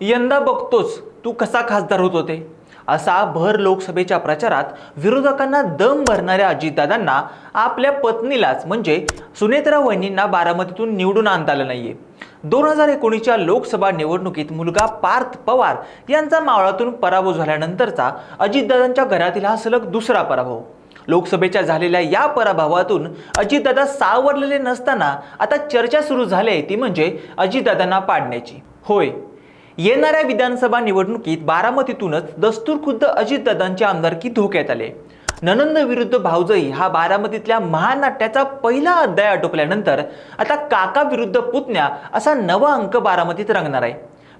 यंदा बघतोच तू कसा खासदार होत होते. असा भर लोकसभेच्या प्रचारात विरोधकांना दम भरणाऱ्या अजितदादांना आपल्या पत्नीलाच म्हणजे सुनेत्रा वहिनींना बारामतीतून निवडून आणता आलं नाहीये. दोन हजार एकोणीसच्या लोकसभा निवडणुकीत मुलगा पार्थ पवार यांचा मावळातून पराभव झाल्यानंतरचा अजितदादांच्या घरातील हा सलग दुसरा पराभव. लोकसभेच्या झालेल्या या पराभवातून अजितदादा सावरलेले नसताना आता चर्चा सुरू झाली आहे ती म्हणजे अजितदादांना पाडण्याची. होय येणाऱ्या विधानसभा निवडणुकीत बारामतीतूनच दस्तूर खुद्द अजितदादांची आमदारकी धोक्यात आले? ननंद विरुद्ध भाऊजई हा बारामतीतल्या महानाट्याचा पहिला अध्याय आटोपल्यानंतर आता काका विरुद्ध पुतण्या असा नवा अंक बारामतीत रंगणार आहे.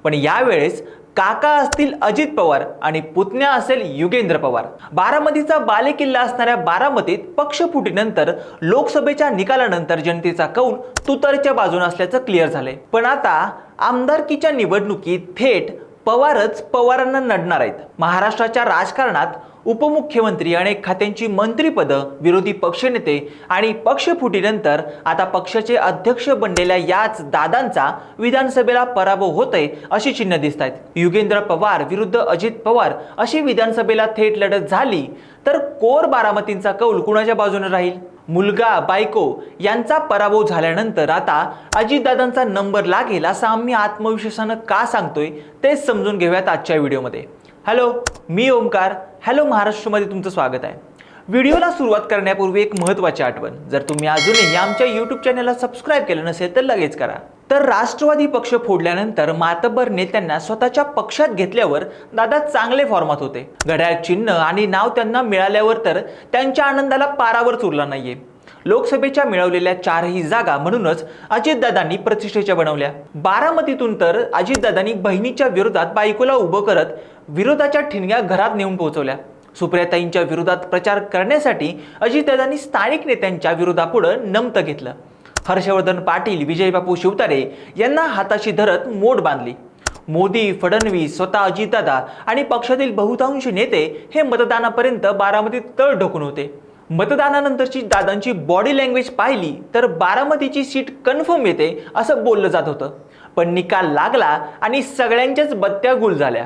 पण यावेळेस काका असतील अजित पवार आणि पुतण्या असेल युगेंद्र पवार. बारामतीचा बालेकिल्ला असणाऱ्या बारामतीत पक्षफुटीनंतर लोकसभेच्या निकालानंतर जनतेचा कौल तुतारीच्या बाजून असल्याचं क्लिअर झालंय. पण आता आमदारकीच्या निवडणुकीत थेट पवारच पवारांना नडणार आहेत. महाराष्ट्राच्या राजकारणात उपमुख्यमंत्री अनेक खात्यांची मंत्रीपदं विरोधी पक्षनेते आणि पक्षफुटीनंतर आता पक्षाचे अध्यक्ष बनलेल्या याच दादांचा विधानसभेला पराभव होतय अशी चिन्ह दिसत आहेत युगेंद्र पवार विरुद्ध अजित पवार अशी विधानसभेला थेट लढत झाली तर कोर बारामतींचा कौल कुणाच्या बाजूने राहील? मुलगा बायको यांचा पराभव झाल्यानंतर आता अजितदादांचा नंबर लागेल असं आम्ही आत्मविश्वासानं का सांगतोय तेच समजून घेऊयात आजच्या व्हिडिओमध्ये. हॅलो मी ओमकार हॅलो महाराष्ट्रमध्ये तुमचं स्वागत आहे. व्हिडिओला सुरुवात करण्यापूर्वी एक महत्त्वाची आठवण. जर तुम्ही अजूनही आमच्या यूट्यूब चॅनलला सबस्क्राईब केलं नसेल तर लगेच करा. तर राष्ट्रवादी पक्ष फोडल्यानंतर मातबर नेत्यांना स्वतःच्या पक्षात घेतल्यावर दादा चांगले फॉर्मात होते. घड्याळ चिन्ह आणि नाव त्यांना मिळाल्यावर तर त्यांच्या आनंदाला पारावर उरला नाहीये. लोकसभेच्या मिळवलेल्या चारही जागा म्हणूनच अजितदादांनी प्रतिष्ठेच्या बनवल्या. बारामतीतून तर अजितदादांनी बहिणीच्या विरोधात बायकोला उभं करत विरोधाच्या ठिणग्या घरात नेऊन पोहोचवल्या. सुप्रियाताईंच्या विरोधात प्रचार करण्यासाठी अजितदादांनी स्थानिक नेत्यांच्या विरोधापुढं नमतं घेतलं. हर्षवर्धन पाटील विजयबापू शिवतारे यांना हाताशी धरत मोड बांधली. मोदी फडणवीस स्वतः अजितदादा आणि पक्षातील बहुतांश नेते हे मतदानापर्यंत बारामतीत तळ ढोकून होते. मतदानानंतरची दादांची बॉडी लँग्वेज पाहिली तर बारामतीची सीट कन्फर्म येते असं बोललं जात होतं. पण निकाल लागला आणि सगळ्यांच्याच बत्त्या गुल झाल्या.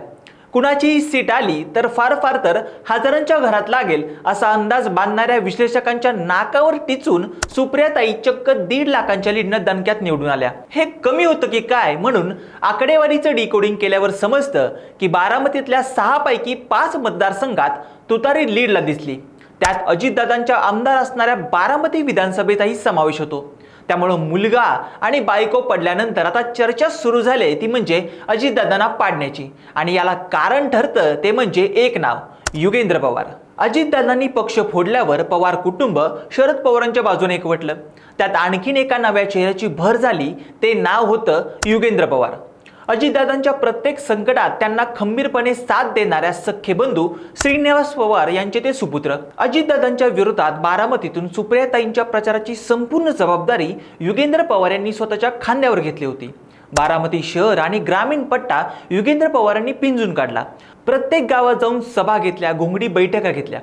कुणाचीही सीट आली तर फार फार तर हजारांच्या घरात लागेल असा अंदाज बांधणाऱ्या विश्लेषकांच्या नाकावर टिचून सुप्रियाताई चक्क दीड लाखांच्या लीडनं दणक्यात निवडून आल्या. हे कमी होतं की काय म्हणून आकडेवारीचं डिकोडिंग केल्यावर समजतं की बारामतीतल्या सहापैकी पाच मतदारसंघात तुतारी लीडला दिसली. त्यात अजितदादांच्या आमदार असणाऱ्या बारामती विधानसभेचाही समावेश होतो. त्यामुळं मुलगा आणि बायको पडल्यानंतर आता चर्चा सुरू झाली ती म्हणजे अजितदादांना पाडण्याची. आणि याला कारण ठरतं ते म्हणजे एक नाव युगेंद्र पवार. अजितदादांनी पक्ष फोडल्यावर पवार कुटुंब शरद पवारांच्या बाजूने एकवटलं. त्यात आणखीन एका नव्या चेहऱ्याची भर झाली ते नाव होतं युगेंद्र पवार. अजितदादांच्या प्रत्येक संकटात त्यांना खंबीरपणे साथ देणाऱ्या सख्खे बंधू श्रीनिवास पवार यांचे ते सुपुत्र. अजितदादांच्या विरोधात बारामतीतून सुप्रियाताईंच्या प्रचाराची संपूर्ण जबाबदारी युगेंद्र पवार यांनी स्वतःच्या खांद्यावर घेतली होती. बारामती शहर आणि ग्रामीण पट्टा युगेंद्र पवारांनी पिंजून काढला. प्रत्येक गावात जाऊन सभा घेतल्या घोंगडी बैठका घेतल्या.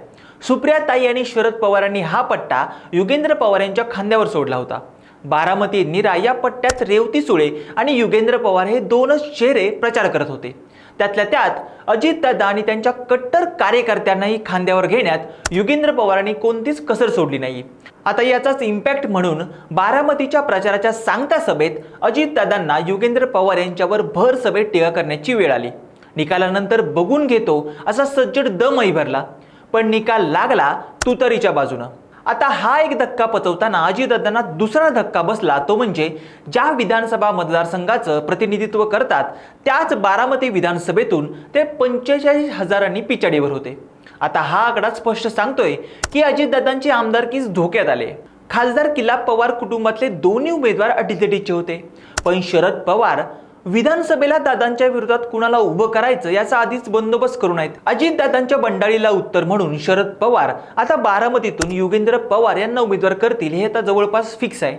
सुप्रियाताई आणि शरद पवारांनी हा पट्टा युगेंद्र पवार यांच्या खांद्यावर सोडला होता. बारामती निरा या पट्ट्यात रेवती सुळे आणि युगेंद्र पवार हे दोनच चेहरे प्रचार करत होते. त्यातल्या त्यात अजितदादा आणि त्यांच्या कट्टर कार्यकर्त्यांनाही खांद्यावर घेण्यात युगेंद्र पवारांनी कोणतीच कसर सोडली नाही. आता याचाच इम्पॅक्ट म्हणून बारामतीच्या प्रचाराच्या सांगता सभेत अजितदादांना युगेंद्र पवार यांच्यावर भर सभेत टीका करण्याची वेळ आली. निकालानंतर बघून घेतो असा सज्जड दमही भरला. पण निकाल लागला तुतारीच्या बाजूनं. आता हा एक धक्का पचवताना अजितदादांना दुसरा धक्का बसला तो म्हणजे ज्या विधानसभा मतदारसंघाचं प्रतिनिधित्व करतात त्याच बारामती विधानसभेतून ते पंचेचाळीस हजारांनी पिछाडीवर होते. आता हा आकडा स्पष्ट सांगतोय की अजितदादांची आमदारकीच धोक्यात आले. खासदार किल्ला पवार कुटुंबातले दोन्ही उमेदवार अटीतटीचे होते. पण शरद पवार विधानसभेला दादांच्या विरोधात कुणाला उभं करायचं याचा आधीच बंदोबस्त करून आहेत. अजितदादांच्या बंडाळीला उत्तर म्हणून शरद पवार. आता बारामतीतून युगेंद्र पवार यांना उमेदवार करतील हे आता जवळपास फिक्स आहे.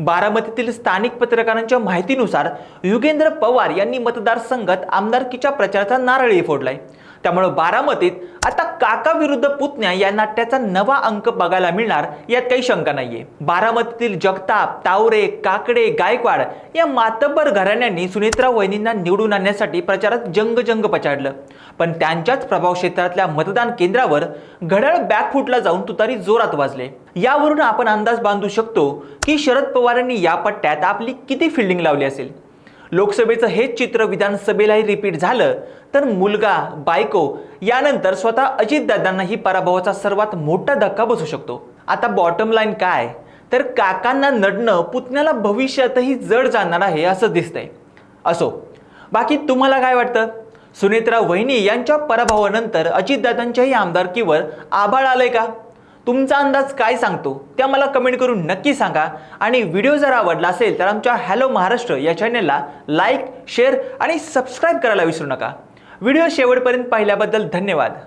बारामतीतील स्थानिक पत्रकारांच्या माहितीनुसार युगेंद्र पवार यांनी मतदारसंघात आमदारकीच्या प्रचाराचा नारळही फोडलाय. त्यामुळं बारामतीत आता काका विरुद्ध पुतण्या या नाट्याचा नवा अंक बघायला मिळणार यात काही शंका नाहीये. बारामतीतील जगताप तावरे काकडे गायकवाड या मातब्बर घराण्यांनी सुनेत्रा वहिनींना निवडून आणण्यासाठी प्रचारात जंगजंग पचाडलं पछाडलं. पण त्यांच्याच प्रभाव क्षेत्रातल्या मतदान केंद्रावर घड्याळ बॅकफुटला जाऊन तुतारी जोरात वाजले. यावरून आपण अंदाज बांधू शकतो की शरद पवारांनी या पट्ट्यात आपली किती फिल्डिंग लावली असेल? लोकसभेचं हेच चित्र विधानसभेलाही रिपीट झालं तर मुलगा बायको यानंतर स्वतः अजितदादांनाही पराभवाचा सर्वात मोठा धक्का बसू शकतो. आता बॉटम लाईन काय? तर काकांना नडणं पुतण्याला भविष्यातही जड जाणार आहे असं दिसतंय. असो बाकी तुम्हाला काय वाटतं? सुनेत्रा वहिनी यांच्या पराभवानंतर अजितदादांच्याही आमदारकीवर आभाळ आलंय का? तुमचा अंदाज काय सांगतो त्या मला कमेंट करून नक्की सांगा. आणि व्हिडिओ जर आवडला असेल तर आमच्या हॅलो महाराष्ट्र या चॅनेलला लाईक शेअर आणि सबस्क्राईब करायला विसरू नका. व्हिडिओ शेवटपर्यंत पाहिल्याबद्दल धन्यवाद.